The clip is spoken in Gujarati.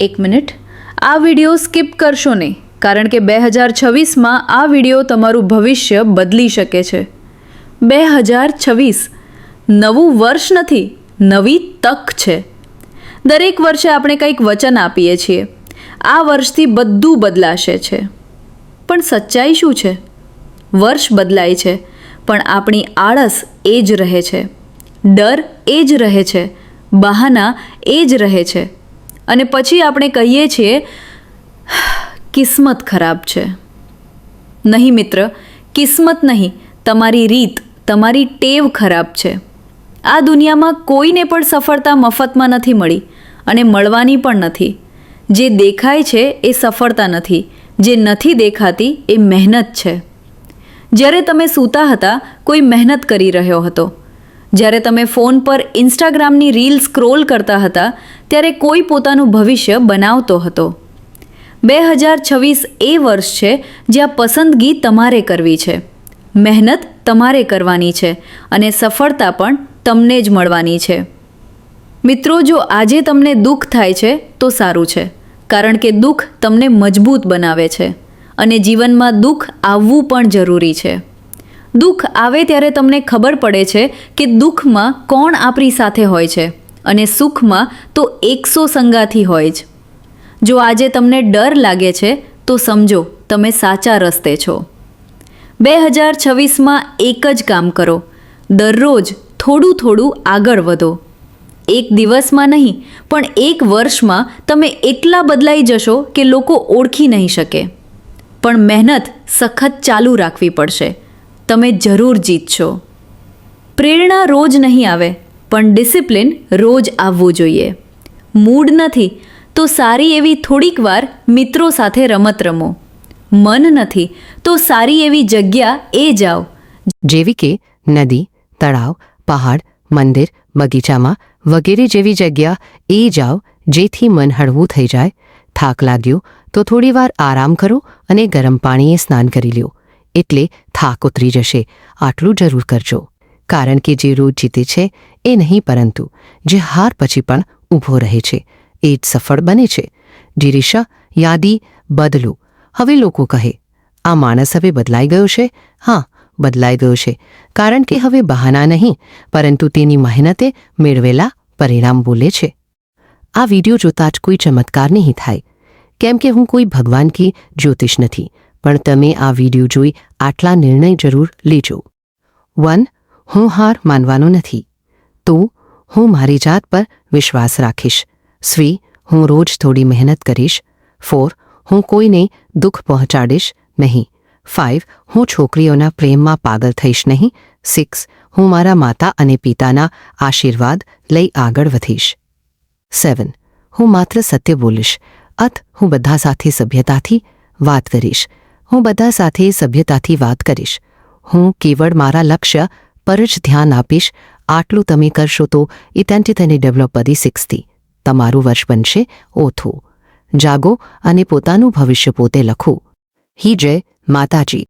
એક મિનિટ. આ વીડિયો સ્કીપ કરશો નહીં, કારણ કે બે હજાર છવ્વીસમાં આ વીડિયો તમારું ભવિષ્ય બદલી શકે છે. બે હજાર છવ્વીસ, નવું વર્ષ નથી, નવી તક છે. દરેક વર્ષે આપણે કંઈક વચન આપીએ છીએ. આ વર્ષથી બધું બદલાશે છે. પણ સચ્ચાઈ શું છે? વર્ષ બદલાય છે, પણ આપણી આળસ એ જ રહે છે. ડર એ જ રહે છે. બહાના એ જ રહે છે. અને પછી આપણે કહીએ છીએ, કિસ્મત ખરાબ છે. નહીં મિત્ર, કિસ્મત નહીં, તમારી રીત, તમારી ટેવ ખરાબ છે. આ દુનિયામાં કોઈને પણ સફળતા મફતમાં નથી મળી અને મળવાની પણ નથી. જે દેખાય છે એ સફળતા નથી, જે નથી દેખાતી એ મહેનત છે. જ્યારે તમે સૂતા હતા, કોઈ મહેનત કરી રહ્યો હતો. જ્યારે તમે ફોન પર ઇન્સ્ટાગ્રામની રીલ સ્ક્રોલ કરતા હતા, ત્યારે કોઈ પોતાનું ભવિષ્ય બનાવતો હતો. બે હજાર છવ્વીસ એ વર્ષ છે જ્યાં પસંદગી તમારે કરવી છે. મહેનત તમારે કરવાની છે અને સફળતા પણ તમને જ મળવાની છે. મિત્રો, જો આજે તમને દુઃખ થાય છે, તો સારું છે, કારણ કે દુઃખ તમને મજબૂત બનાવે છે અને જીવનમાં દુઃખ આવવું પણ જરૂરી છે. દુઃખ આવે ત્યારે તમને ખબર પડે છે કે દુઃખમાં કોણ આપણી સાથે હોય છે અને સુખમાં તો એકસો સંગાથી હોય જ. જો આજે તમને ડર લાગે છે, તો સમજો તમે સાચા રસ્તે છો. બે હજાર છવ્વીસમાં એક જ કામ કરો. દરરોજ થોડું થોડું આગળ વધો. એક દિવસમાં નહીં, પણ એક વર્ષમાં તમે એટલા બદલાઈ જશો કે લોકો ઓળખી નહીં શકે. પણ મહેનત સખત ચાલુ રાખવી પડશે. તમે જરૂર જીતશો. પ્રેરણા રોજ નહીં આવે, પણ ડિસિપ્લિન રોજ આવવું જોઈએ. મૂડ નથી, તો સારી એવી થોડીક વાર મિત્રો સાથે રમત રમો. મન નથી, તો સારી એવી જગ્યા એ જાઓ. જેવી કે નદી, તળાવ, પહાડ, મંદિર, બગીચામાં વગેરે જેવી જગ્યા એ જાઓ જેથી મન હળવું થઈ જાય. થાક લાગ્યો, તો થોડીવાર આરામ કરો અને ગરમ પાણીએ સ્નાન કરી લ્યો. એટલે થાક ઉતરી જશે. આટલું જરૂર કરજો. કારણ કે જે રોજ જીતે છે, એ નહીં પરંતુ જે હાર પછી પણ ઊભો રહે છે, એ જ સફળ બને છે. ડિરિશા યાદી બદલો. હવે લોકો કહે, આ માણસ હવે બદલાઈ ગયો છે? હા, બદલાઈ ગયો છે. કારણ કે હવે બહાના નહીં, પરંતુ તેની મહેનતે મેળવેલા પરિણામ બોલે છે. આ વીડિયો જોતા જ કોઈ ચમત્કાર નહીં થાય. કેમ કે હું કોઈ ભગવાન કે જ્યોતિષ નથી. પણ તમે આ વીડિયો જોઈ આટલા નિર્ણય જરૂર લેજો. વન, હું હાર માનવાનો નથી. તો, હું મારી જાત પર વિશ્વાસ રાખીશ. સ્વી હું રોજ થોડી મહેનત કરીશ. ફોર, હું કોઈને દુઃખ પહોંચાડીશ નહીં. ફાઇવ હું છોકરીઓના પ્રેમમાં પાગલ થઈશ નહીં. સિક્સ, હું મારા માતા અને પિતાના આશીર્વાદ લઈ આગળ વધીશ. સેવન, હું માત્ર સત્ય બોલીશ. અથ હું બધા સાથે સભ્યતાથી વાત કરીશ. હું બધા સાથે સભ્યતાથી વાત કરીશ. હું કેવળ મારા લક્ષ્ય પર જ ધ્યાન આપીશ. આટલું તમે કરશો તો ઇટેન્ટિટ અને ડેવલપરી સિક્સથી તમારું વર્ષ બનશે ઓથું જાગો અને પોતાનું ભવિષ્ય પોતે લખો. હી જય માતાજી.